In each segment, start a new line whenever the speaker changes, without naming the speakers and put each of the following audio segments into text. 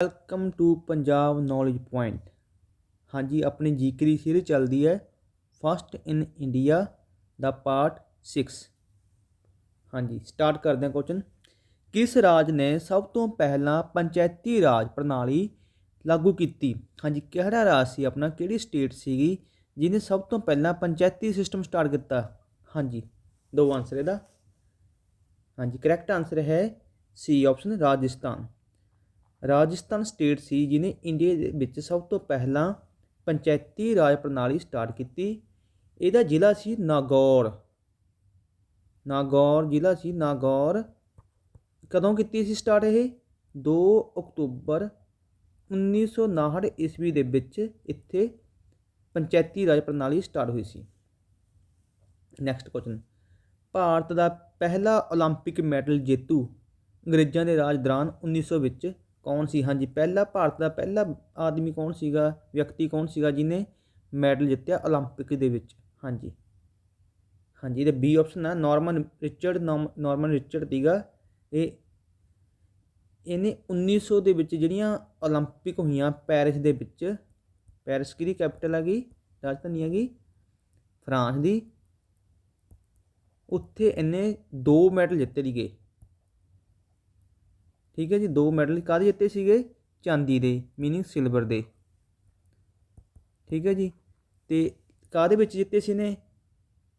Welcome to Punjab knowledge point ਹਾਂਜੀ, ਆਪਣੀ ਜੀਕਰੀ ਸੀਰੀਜ਼ ਚੱਲਦੀ ਹੈ। ਫਸਟ ਇਨ ਇੰਡੀਆ ਦਾ ਪਾਰਟ 6 ਹਾਂਜੀ ਸਟਾਰਟ ਕਰਦੇ ਹਾਂ ਕੁਐਸਚਨ ਕਿਸ ਰਾਜ ਨੇ ਸਭ ਤੋਂ ਪਹਿਲਾਂ ਪੰਚਾਇਤੀ ਰਾਜ ਪ੍ਰਣਾਲੀ ਲਾਗੂ ਕੀਤੀ? ਹਾਂਜੀ, ਕਿਹੜਾ ਰਾਜ ਸੀ ਆਪਣਾ? ਕਿਹੜੀ ਸਟੇਟ ਸੀਗੀ ਜਿਹਨੇ ਸਭ ਤੋਂ ਪਹਿਲਾਂ ਪੰਚਾਇਤੀ ਸਿਸਟਮ ਸਟਾਰਟ ਕੀਤਾ? ਹਾਂਜੀ, ਦੋ ਆਨਸਰ ਇਹਦਾ। ਹਾਂਜੀ ਕਰੈਕਟ ਆਨਸਰ ਹੈ C option Rajasthan. Rajasthan state ਸੀ ਜਿਨੇ ਇੰਡੀਆ ਦੇ ਵਿੱਚ ਸਭ ਤੋਂ ਪਹਿਲਾਂ ਪੰਚਾਇਤੀ ਰਾਜ ਪ੍ਰਣਾਲੀ ਸਟਾਰਟ ਕੀਤੀ ਇਹਦਾ ਜ਼ਿਲ੍ਹਾ ਸੀ ਨਾਗੌਰ ਨਾਗੌਰ ਜ਼ਿਲ੍ਹਾ ਸੀ ਨਾਗੌਰ ਕਦੋਂ ਕੀਤੀ ਸੀ ਸਟਾਰਟ ਇਹ 2 ਅਕਤੂਬਰ 1959 ਈਸਵੀ ਦੇ ਵਿੱਚ ਇੱਥੇ ਪੰਚਾਇਤੀ ਰਾਜ ਪ੍ਰਣਾਲੀ ਸਟਾਰਟ ਹੋਈ ਸੀ ਨੈਕਸਟ ਕੁਐਸਚਨ ਭਾਰਤ ਦਾ ਪਹਿਲਾ 올림픽 ਮੈਡਲ ਜੇਤੂ ਅੰਗਰੇਜ਼ਾਂ ਦੇ ਰਾਜ ਦੌਰਾਨ 1900 ਵਿੱਚ ਕੌਣ ਸੀ ਹਾਂਜੀ ਪਹਿਲਾ ਭਾਰਤ ਦਾ ਪਹਿਲਾ ਆਦਮੀ ਕੌਣ ਸੀਗਾ ਵਿਅਕਤੀ ਕੌਣ ਸੀਗਾ ਜਿਹਨੇ ਮੈਡਲ ਜਿੱਤਿਆ 올림픽 ਦੇ ਵਿੱਚ ਹਾਂਜੀ ਹਾਂਜੀ ਇਹਦਾ ਬੀ ਆਪਸ਼ਨ ਆ ਨਾਰਮਨ ਰਿਚਰਡ ਨਾਰਮਨ ਰਿਚਰਡ ਸੀਗਾ ਇਹ ਇਹਨੇ 1900 ਦੇ ਵਿੱਚ ਜਿਹੜੀਆਂ 올림픽 ਹੋਈਆਂ ਪੈਰਿਸ ਦੇ ਵਿੱਚ ਪੈਰਿਸ ਕਿਹਦੀ ਕੈਪੀਟਲ ਹੈਗੀ ਰਾਜਧਾਨੀ ਹੈਗੀ ਫਰਾਂਸ ਦੀ ਉੱਥੇ ਇਹਨੇ ਦੋ ਮੈਡਲ ਜਿੱਤੇ ਸੀਗੇ ਠੀਕ ਹੈ ਜੀ, ਦੋ ਮੈਡਲ ਕਾਹਦੇ ਜਿੱਤੇ ਸੀਗੇ? ਚਾਂਦੀ ਦੇ ਮੀਨਿੰਗ ਸਿਲਵਰ ਦੇ। ਠੀਕ ਹੈ ਜੀ, ਤੇ ਕਾਹਦੇ ਵਿੱਚ ਜਿੱਤੇ ਸੀ ਨੇ?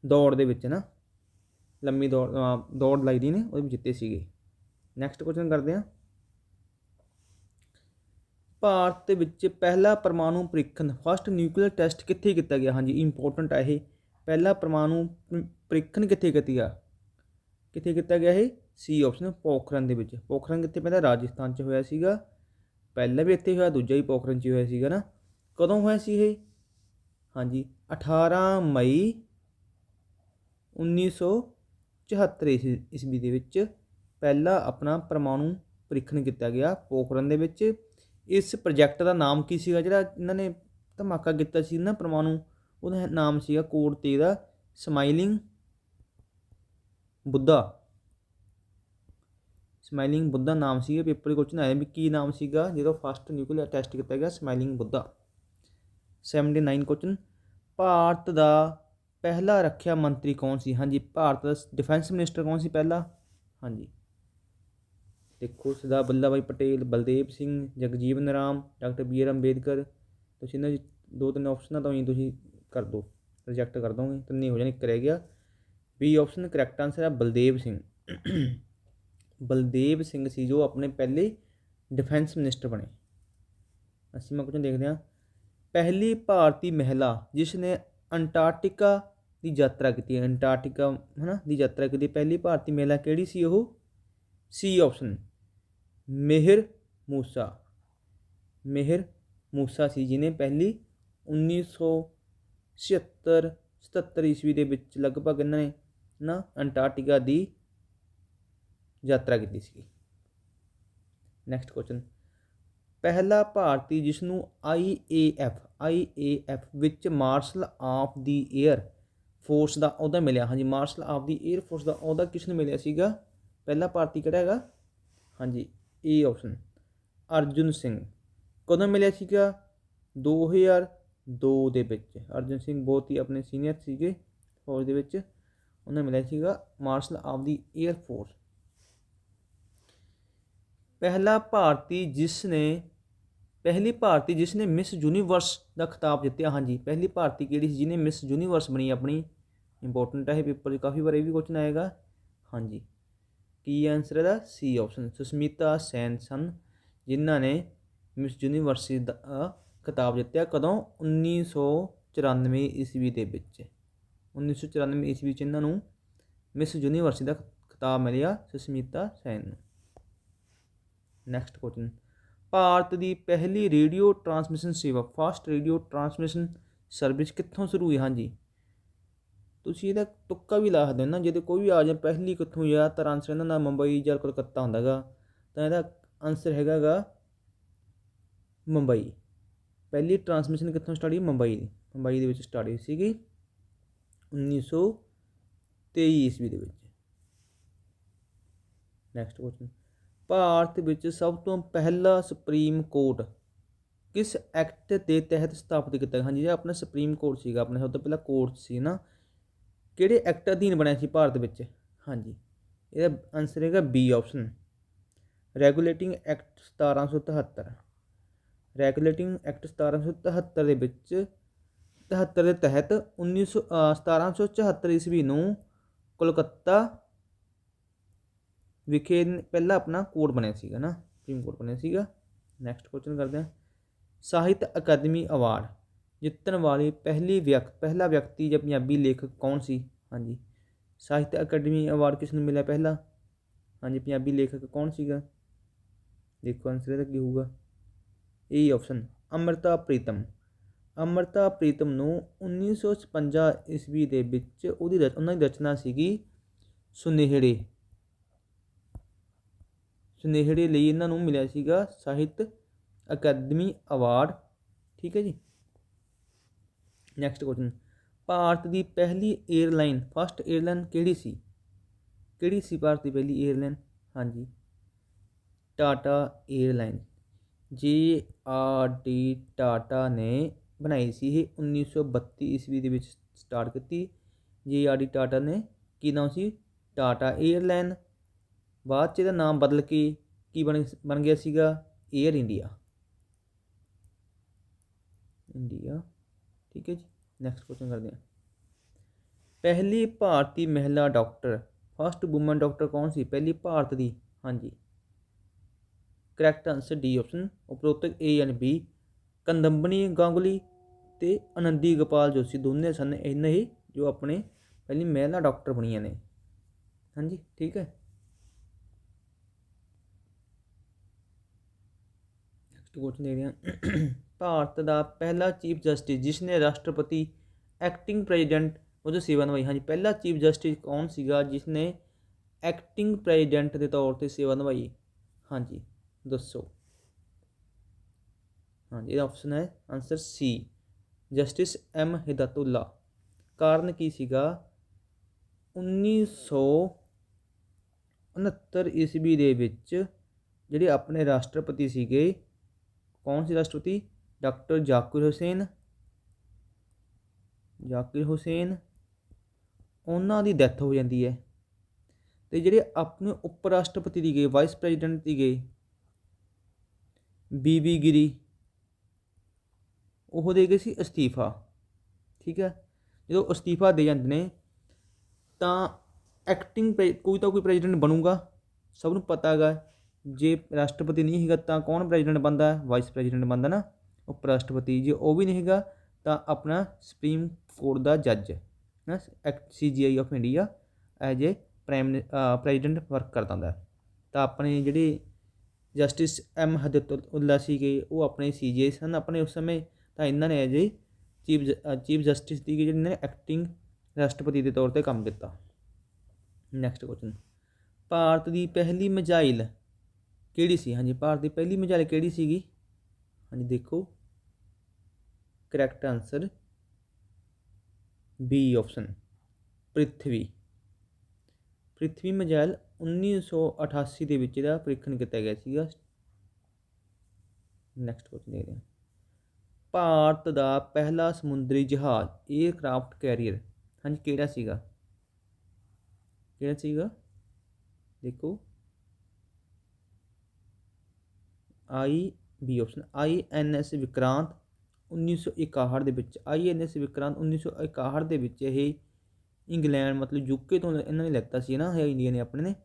ਦੌੜ ਦੇ ਵਿੱਚ ਨਾ। ਲੰਮੀ ਦੌੜ ਦੌੜ ਲਾਈ ਦੀ ਨੇ, ਉਹਦੇ ਵਿੱਚ ਜਿੱਤੇ ਸੀਗੇ। ਨੈਕਸਟ ਕੁਐਸਚਨ ਕਰਦੇ ਹਾਂ। ਭਾਰਤ ਦੇ ਵਿੱਚ ਪਹਿਲਾ ਪਰਮਾਣੂ ਪ੍ਰੀਖਣ ਫਸਟ ਨਿਊਕਲੀਅਰ ਟੈਸਟ ਕਿੱਥੇ ਕੀਤਾ ਗਿਆ? ਹਾਂਜੀ ਇੰਪੋਰਟੈਂਟ ਹੈ ਇਹ। ਪਹਿਲਾ ਪਰਮਾਣੂ ਪ੍ਰੀਖਣ ਕਿੱਥੇ ਕੀਤਾ ਗਿਆ ਕਿੱਥੇ ਕੀਤਾ ਗਿਆ ਇਹ? ਸੀ ਆਪਸ਼ਨ ਪੋਖਰਨ ਦੇ ਵਿੱਚ। ਪੋਖਰਨ ਕਿੱਥੇ? ਪੈਂਦਾ ਰਾਜਸਥਾਨ 'ਚ ਹੋਇਆ ਸੀਗਾ। ਪਹਿਲਾਂ ਵੀ ਇੱਥੇ ਹੋਇਆ, ਦੂਜਾ ਵੀ ਪੋਖਰਨ 'ਚ ਹੋਇਆ ਸੀਗਾ ਨਾ। ਕਦੋਂ ਹੋਇਆ ਸੀ ਇਹ? ਹਾਂਜੀ 18 ਮਈ 1974 ਈਸਵੀ- ਈਸਵੀ ਦੇ ਵਿੱਚ ਪਹਿਲਾ ਆਪਣਾ ਪਰਮਾਣੂ ਪ੍ਰੀਖਣ ਕੀਤਾ ਗਿਆ ਪੋਖਰਨ ਦੇ ਵਿੱਚ। ਇਸ ਪ੍ਰੋਜੈਕਟ ਦਾ ਨਾਮ ਕੀ ਸੀਗਾ? ਜਿਹੜਾ ਇਹਨਾਂ ਨੇ ਧਮਾਕਾ ਕੀਤਾ ਸੀ ਨਾ ਪਰਮਾਣੂ, ਉਹਦਾ ਨਾਮ ਸੀਗਾ ਕੋਡ ਤੇ ਦਾ। ਸਮਾਈਲਿੰਗ ਬੁੱਧਾ। ਸਮਾਈਲਿੰਗ ਬੁੱਧਾ ਨਾਮ ਸੀਗਾ, ਪੇਪਰ ਦੇ ਕੁਐਸਚਨ ਆਇਆ ਵੀ ਕੀ ਨਾਮ ਸੀਗਾ, ਜਦੋਂ ਫਸਟ ਨਿਊਕਲੀਅਰ ਟੈਸਟ ਕੀਤਾ ਗਿਆ ਸਮਾਈਲਿੰਗ ਬੁੱਧਾ। 79 ਕੁਐਸਚਨ ਭਾਰਤ ਦਾ ਪਹਿਲਾ ਰੱਖਿਆ ਮੰਤਰੀ ਕੌਣ ਸੀ? ਹਾਂਜੀ, ਭਾਰਤ ਦਾ ਡਿਫੈਂਸ ਮਿਨਿਸਟਰ ਕੌਣ ਸੀ ਪਹਿਲਾ? ਹਾਂਜੀ। ਦੇਖੋ Sardar Vallabh Bhai Patel, Baldev Singh, Jagjivan Ram, doctor B R Ambedkar, ਤੁਸੀਂ ਇਹਨਾਂ ਵਿੱਚ ਦੋ ਤਿੰਨ ਆਪਸ਼ਨਾਂ ਤੋਂ ਹੀ ਤੁਸੀਂ ਕਰ ਦਿਓ ਰਿਜੈਕਟ ਕਰ ਦੋਗੇ, ਤਿੰਨੇ ਹੋ ਜਾਣ, ਇੱਕ ਰਹਿ ਗਿਆ। ਬੀ ਆਪਸ਼ਨ ਕਰੈਕਟ ਆਨਸਰ ਹੈ ਬਲਦੇਵ ਸਿੰਘ। ਬਲਦੇਵ ਸਿੰਘ ਸੀ ਜੋ ਆਪਣੇ ਪਹਿਲੇ ਡਿਫੈਂਸ ਮਿਨਿਸਟਰ ਬਣੇ। ਅਸੀਂ ਮੈਂ ਕੁਝ ਦੇਖਦੇ ਹਾਂ। ਪਹਿਲੀ ਭਾਰਤੀ ਮਹਿਲਾ ਜਿਸ ਨੇ ਅੰਟਾਰਕਟਿਕਾ ਦੀ ਯਾਤਰਾ ਕੀਤੀ ਹੈ। ਅੰਟਾਰਕਟਿਕਾ, ਹਨਾ, ਦੀ ਯਾਤਰਾ ਕੀਤੀ। ਪਹਿਲੀ ਭਾਰਤੀ ਮਹਿਲਾ ਕਿਹੜੀ ਸੀ ਉਹ? ਸੀ ਆਪਸ਼ਨ ਮਿਹਰ ਮੂਸਾ। ਮਿਹਰ ਮੂਸਾ ਸੀ ਜਿਨੇ ਪਹਿਲੀ 1976 77 ਈਸਵੀ ਦੇ ਵਿੱਚ ਲਗਭਗ ਇਹਨਾਂ ਨੇ ਨਾ ਅੰਟਾਰਕਟਿਕਾ ਦੀ ਯਾਤਰਾ ਕੀਤੀ ਸੀ ਨੈਕਸਟ ਕੁਐਸਚਨ ਪਹਿਲਾ ਭਾਰਤੀ ਜਿਸ ਨੂੰ ਆਈਏਐਫ ਆਈਏਐਫ ਵਿੱਚ marshal of the air force ਦਾ ਅਹੁਦਾ ਮਿਲਿਆ। ਹਾਂਜੀ marshal of the air force ਦਾ ਅਹੁਦਾ ਕਿਸ ਨੂੰ ਮਿਲਿਆ ਸੀਗਾ? ਪਹਿਲਾ ਭਾਰਤੀ ਕਿਹੜਾ ਹੈਗਾ? ਹਾਂਜੀ ਏ ਆਪਸ਼ਨ ਅਰਜੁਨ ਸਿੰਘ। ਕਦੋਂ ਮਿਲਿਆ ਸੀਗਾ? 2002 ਦੇ ਵਿੱਚ। ਅਰਜੁਨ ਸਿੰਘ ਬਹੁਤ ਹੀ ਆਪਣੇ ਸੀਨੀਅਰ ਸੀਗੇ ਫੌਜ ਦੇ ਵਿੱਚ। ਉਹਨਾਂ ਮਿਲਿਆ ਸੀਗਾ marshal of the air force. ਪਹਿਲਾ ਭਾਰਤੀ ਜਿਸ ਨੇ, ਪਹਿਲੀ ਭਾਰਤੀ ਜਿਸ ਨੇ ਮਿਸ ਯੂਨੀਵਰਸ ਦਾ ਖਿਤਾਬ ਜਿੱਤਿਆ, ਹਾਂਜੀ, ਪਹਿਲੀ ਭਾਰਤੀ ਕਿਹੜੀ ਸੀ ਜਿਹਨੇ ਮਿਸ ਯੂਨੀਵਰਸ ਬਣੀ ਆਪਣੀ? ਇੰਪੋਰਟੈਂਟ ਹੈ ਇਹ ਪੇਪਰ 'ਚ, ਕਾਫੀ ਵਾਰ ਇਹ ਵੀ ਕੁਐਸਚਨ ਆਏਗਾ। ਹਾਂਜੀ, ਕੀ ਆਨਸਰ ਇਹਦਾ? ਸੀ ਆਪਸ਼ਨ ਸੁਸਮਿਤਾ ਸੈਨ ਸਨ, ਜਿਨ੍ਹਾਂ ਨੇ ਮਿਸ ਯੂਨੀਵਰਸਿਟੀ ਦਾ ਖਿਤਾਬ ਜਿੱਤਿਆ ਕਦੋਂ? 1994 ਈਸਵੀ ਦੇ ਵਿੱਚ। 1994 ਈਸਵੀ ਵਿੱਚ ਇਹਨਾਂ ਨੂੰ ਮਿਸ ਯੂਨੀਵਰਸਿਟੀ ਦਾ ਖਿਤਾਬ ਮਿਲਿਆ ਸੁਸਮੀਤਾ ਸੈਨ ਨੂੰ। ਨੈਕਸਟ ਕੁਐਸਚਨ ਭਾਰਤ ਦੀ ਪਹਿਲੀ ਰੇਡੀਓ ਟਰਾਂਸਮਿਸ਼ਨ ਸੇਵਾ, ਫਾਸਟ ਰੇਡੀਓ ਟਰਾਂਸਮਿਸ਼ਨ ਸਰਵਿਸ ਕਿੱਥੋਂ ਸ਼ੁਰੂ ਹੋਈ? ਹਾਂਜੀ। ਤੁਸੀਂ ਇਹਦਾ ਤੁੱਕਾ ਵੀ ਲਾ ਸਕਦੇ ਹੋ ਨਾ ਜਦੋਂ ਕੋਈ ਵੀ ਆ ਜਾਏ ਪਹਿਲੀ ਕਿੱਥੋਂ ਜਾਂ ਤਾਂ ਆਨਸਰ ਇਹਨਾਂ ਦਾ ਮੁੰਬਈ ਜਾਂ ਕਲਕੱਤਾ ਹੁੰਦਾਗਾ ਤਾਂ ਇਹਦਾ ਆਨਸਰ ਹੈਗਾਗਾ ਮੁੰਬਈ। ਪਹਿਲੀ ਟਰਾਂਸਮਿਸ਼ਨ ਕਿੱਥੋਂ ਸਟਾਰਟ ਹੋਈ? ਮੁੰਬਈ ਦੀ। ਮੁੰਬਈ ਦੇ ਵਿੱਚ ਸਟਾਰਟ ਹੋਈ ਸੀਗੀ। 1923 ਈਸਵੀ ਦੇ ਵਿੱਚ। ਨੈਕਸਟ ਕੁਐਸਚਨ ਭਾਰਤ ਵਿੱਚ ਸਭ ਤੋਂ ਪਹਿਲਾ ਸੁਪਰੀਮ ਕੋਰਟ ਕਿਸ ਐਕਟ ਦੇ ਤਹਿਤ ਸਥਾਪਿਤ ਕੀਤਾ ਗਿਆ? ਹਾਂਜੀ ਜਿਹੜਾ ਆਪਣਾ ਸੁਪਰੀਮ ਕੋਰਟ ਸੀਗਾ, ਆਪਣੇ ਸਭ ਤੋਂ ਪਹਿਲਾ ਕੋਰਟ ਸੀ ਨਾ। ਕਿਹੜੇ ਐਕਟ ਅਧੀਨ ਬਣਿਆ ਸੀ ਭਾਰਤ ਵਿੱਚ? ਹਾਂਜੀ, ਇਹਦਾ ਆਨਸਰ ਹੈਗਾ B option regulating act 1773 regulating act 1773 ਦੇ ਵਿੱਚ 73 ਦੇ ਤਹਿਤ 1900 ਅ, 1774 ਈਸਵੀ ਨੂੰ ਕੋਲਕਾਤਾ ਵਿਖੇ ਨ- ਪਹਿਲਾ ਆਪਣਾ ਕੋਡ ਬਣਿਆ ਸੀਗਾ ਨਾ ਸੁਪਰੀਮ ਕੋਰਟ ਬਣਿਆ ਸੀਗਾ ਨੈਕਸਟ ਕੁਐਸਚਨ ਕਰਦੇ ਹਾਂ ਸਾਹਿਤ ਅਕਾਦਮੀ ਅਵਾਰਡ ਜਿੱਤਣ ਵਾਲੀ ਪਹਿਲੀ ਵਿਅਕਤੀ ਪਹਿਲਾ ਵਿਅਕਤੀ ਜਾਂ ਪੰਜਾਬੀ ਲੇਖਕ ਕੌਣ ਸੀ ਹਾਂਜੀ ਸਾਹਿਤ ਅਕਾਦਮੀ ਅਵਾਰਡ ਕਿਸ ਨੂੰ ਮਿਲਿਆ ਪਹਿਲਾ ਹਾਂਜੀ ਪੰਜਾਬੀ ਲੇਖਕ ਕੌਣ ਸੀਗਾ ਦੇਖੋ ਆਨਸਰ ਇਹਦਾ ਕੀ ਹੋਊਗਾ ਇਹ ਆਪਸ਼ਨ ਅਮਰਤਾ ਪ੍ਰੀਤਮ ਅੰਮ੍ਰਿਤਾ ਪ੍ਰੀਤਮ ਨੂੰ 1956 ਈਸਵੀ ਦੇ ਵਿੱਚ ਉਹਦੀ ਉਹਨਾਂ ਦੀ ਰਚਨਾ ਸੀਗੀ ਸੁਨੇਹੜੇ। ਸੁਨੇਹੜੇ ਲਈ ਇਹਨਾਂ ਨੂੰ ਮਿਲਿਆ ਸੀਗਾ ਸਾਹਿਤ ਅਕੈਡਮੀ ਅਵਾਰਡ। ਠੀਕ ਹੈ ਜੀ? ਨੈਕਸਟ ਕੁਐਸਚਨ ਭਾਰਤ ਦੀ ਪਹਿਲੀ 에ਅਰਲਾਈਨ ਫਸਟ 에ਅਰਲਾਈਨ ਕਿਹੜੀ ਸੀ? ਕਿਹੜੀ ਸੀ ਭਾਰਤ ਦੀ ਪਹਿਲੀ 에ਅਰਲਾਈਨ ਹਾਂਜੀ। Tata airline J R D Tata ਨੇ ਬਣਾਈ ਸੀ ਇਹ 1932 ਈਸਵੀ ਦੇ ਵਿੱਚ ਸਟਾਰਟ ਕੀਤੀ ਜੀ ਆਰ ਡੀ ਟਾਟਾ ਨੇ ਕੀ ਨਾਮ ਸੀ ਟਾਟਾ 에ਅਰਲਾਈਨ ਬਾਅਦ ਚ ਇਹਦਾ ਨਾਮ ਬਦਲ ਕੇ ਕੀ ਬਣ ਬਣ ਗਿਆ ਸੀਗਾ 에ਅਰ ਇੰਡੀਆ ਇੰਡੀਆ ਠੀਕ ਹੈ ਜੀ ਨੈਕਸਟ ਕੁਐਸਚਨ ਕਰਦੇ ਹਾਂ ਪਹਿਲੀ ਭਾਰਤੀ ਮਹਿਲਾ ਡਾਕਟਰ ਫਸਟ ਔਮਨ ਡਾਕਟਰ ਕੌਣ ਸੀ ਪਹਿਲੀ ਭਾਰਤ ਦੀ ਹਾਂਜੀ ਕਰੈਕਟ ਆਨਸਰ ਡੀ ਆਪਸ਼ਨ ਉਪਰੋਕਤ A and B Kadambini Ganguly ਤੇ ਆਨੰਦੀ ਗੋਪਾਲ ਜੋਸ਼ੀ ਦੋਨੇ ਸਨ। ਇਹਨਾਂ ਹੀ ਜੋ ਆਪਣੇ ਪਹਿਲੀ ਮਹਿਲਾ ਡਾਕਟਰ ਬਣੀਆਂ ਨੇ। ਹਾਂਜੀ, ਠੀਕ ਹੈ। ਨੈਕਸਟ ਕੁਐਸਚਨ ਦੇ ਰਹੇ ਭਾਰਤ ਦਾ ਪਹਿਲਾ ਚੀਫ ਜਸਟਿਸ ਜਿਸ ਨੇ ਰਾਸ਼ਟਰਪਤੀ ਐਕਟਿੰਗ ਪ੍ਰੈਜ਼ੀਡੈਂਟ ਵਜੋਂ ਸੇਵਾ ਨਿਭਾਈ। ਹਾਂਜੀ, ਪਹਿਲਾ ਚੀਫ ਜਸਟਿਸ ਕੌਣ ਸੀਗਾ ਜਿਸ ਨੇ ਐਕਟਿੰਗ ਪ੍ਰੈਜ਼ੀਡੈਂਟ ਦੇ ਤੌਰ ਤੇ ਸੇਵਾ ਨਿਭਾਈ? ਹਾਂਜੀ, ਦੱਸੋ। ਹਾਂਜੀ, ਇਹਦਾ ਆਪਸ਼ਨ ਹੈ answer C justice M Hidayatullah ਕਾਰਨ ਕੀ ਸੀਗਾ? 1969 ਈਸਵੀ ਦੇ ਵਿੱਚ ਜਿਹੜੇ ਆਪਣੇ ਰਾਸ਼ਟਰਪਤੀ ਸੀਗੇ, ਕੌਣ ਸੀ ਰਾਸ਼ਟਰਪਤੀ? ਡਾਕਟਰ ਜ਼ਾਕਿਰ ਹੁਸੈਨ। ਜ਼ਾਕਿਰ ਹੁਸੈਨ, ਉਹਨਾਂ ਦੀ ਡੈਥ ਹੋ ਜਾਂਦੀ ਹੈ। ਤੇ ਜਿਹੜੇ ਆਪਣੇ ਉਪ ਰਾਸ਼ਟਰਪਤੀ ਦੀ ਗਏ ਵਾਈਸ ਪ੍ਰੈਜ਼ੀਡੈਂਟ ਦੀ ਗਏ ਬੀਬੀ ਗਿਰੀ। ਉਹ ਦੇ ਗਏ ਸੀ ਅਸਤੀਫਾ, ਠੀਕ ਹੈ? ਜਦੋਂ ਅਸਤੀਫਾ ਦੇ ਜਾਂਦੇ ਨੇ, ਤਾਂ ਐਕਟਿੰਗ ਕੋਈ ਤਾਂ ਕੋਈ ਪ੍ਰੈਜ਼ੀਡੈਂਟ ਬਣੂਗਾ, ਸਭ ਨੂੰ ਪਤਾ ਹੈਗਾ। ਜੇ ਰਾਸ਼ਟਰਪਤੀ ਨਹੀਂ ਹੈਗਾ ਤਾਂ ਕੌਣ ਪ੍ਰੈਜ਼ੀਡੈਂਟ ਬਣਦਾ? ਵਾਈਸ ਪ੍ਰੈਜ਼ੀਡੈਂਟ ਬਣਦਾ ਨਾ ਉਪ ਰਾਸ਼ਟਰਪਤੀ ਜੇ ਉਹ ਵੀ ਨਹੀਂ ਹੈਗਾ, ਤਾਂ ਆਪਣਾ ਸੁਪਰੀਮ ਕੋਰਟ ਦਾ ਜੱਜ ਨਾ act CJI of India as a prime president work ਕਰਦਾ ਹੁੰਦਾ। ਤਾਂ ਆਪਣੇ ਜਿਹੜੇ ਜਸਟਿਸ ਐਮ ਹਦਤੁੱਲਾ ਸੀਗੇ, ਉਹ ਆਪਣੇ ਸੀਜੀਆਈ ਸਨ। ਆਪਣੇ ਉਸ ਸਮੇਂ ਤਾਂ ਇਹਨਾਂ ਨੇ ਅਜੇ ਏ ਚੀਫ ਚੀਫ ਜਸਟਿਸ ਦੀ ਜਿਹੜੀ ਨੇ ਐਕਟਿੰਗ ਰਾਸ਼ਟਰਪਤੀ ਦੇ ਤੌਰ ਤੇ ਕੰਮ ਕੀਤਾ। ਨੈਕਸਟ ਕੁਐਸਚਨ ਭਾਰਤ ਦੀ ਪਹਿਲੀ ਮਿਜ਼ਾਈਲ ਕਿਹੜੀ ਸੀ? ਹਾਂਜੀ, ਭਾਰਤ ਦੀ ਪਹਿਲੀ ਮਜਾਇਲ ਕਿਹੜੀ ਸੀਗੀ? ਹਾਂਜੀ, ਦੇਖੋ। Correct answer B option Prithvi. Prithvi missile 1988 ਦੇ ਵਿੱਚ ਇਹਦਾ ਪ੍ਰੀਖਣ ਕੀਤਾ ਗਿਆ ਸੀਗਾ। ਨੈਕਸਟ ਕੁਐਸਚਨ ਦੇਖਦੇ ਹਾਂ। ਭਾਰਤ ਦਾ ਪਹਿਲਾ ਸਮੁੰਦਰੀ ਜਹਾਜ਼ 에ਅਰਕ੍ਰਾਫਟ ਕੈਰੀਅਰ। ਹਾਂਜੀ, ਕਿਹੜਾ ਸੀਗਾ? ਕਿਹੜਾ ਸੀਗਾ? ਦੇਖੋ। ਆਈ B option, I N S Vikrant 1961 ਦੇ ਵਿੱਚ, ਆਈ ਐਨ ਐਸ ਵਿਕਰਾਂਤ 1961 ਦੇ ਵਿੱਚ ਇਹ ਇੰਗਲੈਂਡ, ਮਤਲਬ ਯੂਕੇ ਤੋਂ ਇਹਨਾਂ ਨੇ ਲੈਤਾ ਸੀ ਨਾ, ਇਹ ਇੰਡੀਆ ਨੇ ਆਪਣੇ ਨੇ।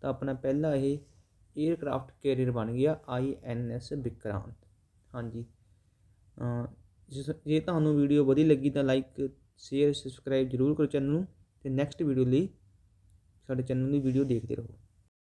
ਤਾਂ ਆਪਣਾ ਪਹਿਲਾ ਇਹ 에ਅਰਕ੍ਰਾਫਟ ਕੈਰੀਅਰ ਬਣ ਗਿਆ ਆਈ ਐਨ ਐਸ ਵਿਕਰਾਂਤ। ਹਾਂਜੀ। ਜੇ ਤੁਹਾਨੂੰ ਵੀਡੀਓ ਵਧੀਆ ਲੱਗੀ ਤਾਂ ਲਾਈਕ ਸ਼ੇਅਰ ਸਬਸਕ੍ਰਾਈਬ ਜ਼ਰੂਰ ਕਰੋ ਚੈਨਲ ਨੂੰ ਤੇ ਨੈਕਸਟ ਵੀਡੀਓ ਲਈ ਸਾਡੇ ਚੈਨਲ ਦੀ ਵੀਡੀਓ ਦੇਖਦੇ ਰਹੋ।